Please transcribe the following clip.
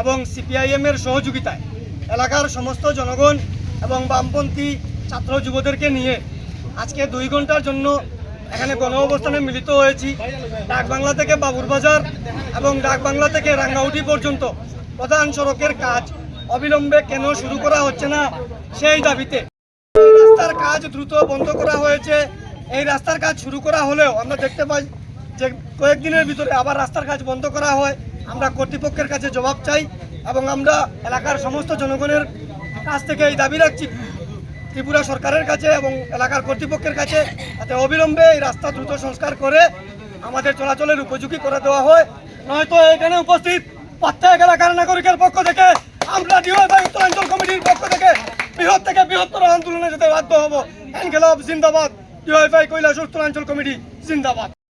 এবং সিপিআইএম এর সহযোগিতায় এলাকার সমস্ত জনগণ এবং বামপন্থী ছাত্র যুবদেরকে নিয়ে আজকে দুই ঘণ্টার জন্য এখানে গণ অবস্থানে মিলিত হয়েছি। ডাকবাংলা থেকে বাবুরবাজার এবং ডাকবাংলা থেকে রাঙ্গাউটি পর্যন্ত প্রধান সড়কের কাজ অবিলম্বে কেন শুরু করা হচ্ছে না সেই দাবিতে রাস্তার কাজ দ্রুত বন্ধ করা হয়েছে। এই রাস্তার কাজ শুরু করা হলেও আমরা দেখতে পাই যে কয়েকদিনের ভিতরে আবার রাস্তার কাজ বন্ধ করা হয়। আমরা কর্তৃপক্ষের কাছে জবাব চাই এবং আমরা এলাকার সমস্ত জনগণের কাছ থেকে এই দাবি রাখছি ত্রিপুরা সরকারের কাছে এবং এলাকার কর্তৃপক্ষের কাছে যাতে অবিলম্বে এই রাস্তা দ্রুত সংস্কার করে আমাদের চলাচলের উপযোগী করে দেওয়া হয়। নয়তো এখানে উপস্থিত প্রত্যেক এলাকার নাগরিকের পক্ষ থেকে আমরা ডিওয়াই উত্তরাঞ্চল কমিটির পক্ষ থেকে বৃহৎ থেকে বৃহত্তর আন্দোলনে যেতে বাধ্য হব। জিন্দাবাদ ডিওয়াইফাই কৈলাস উত্তরাঞ্চল কমিটি জিন্দাবাদ।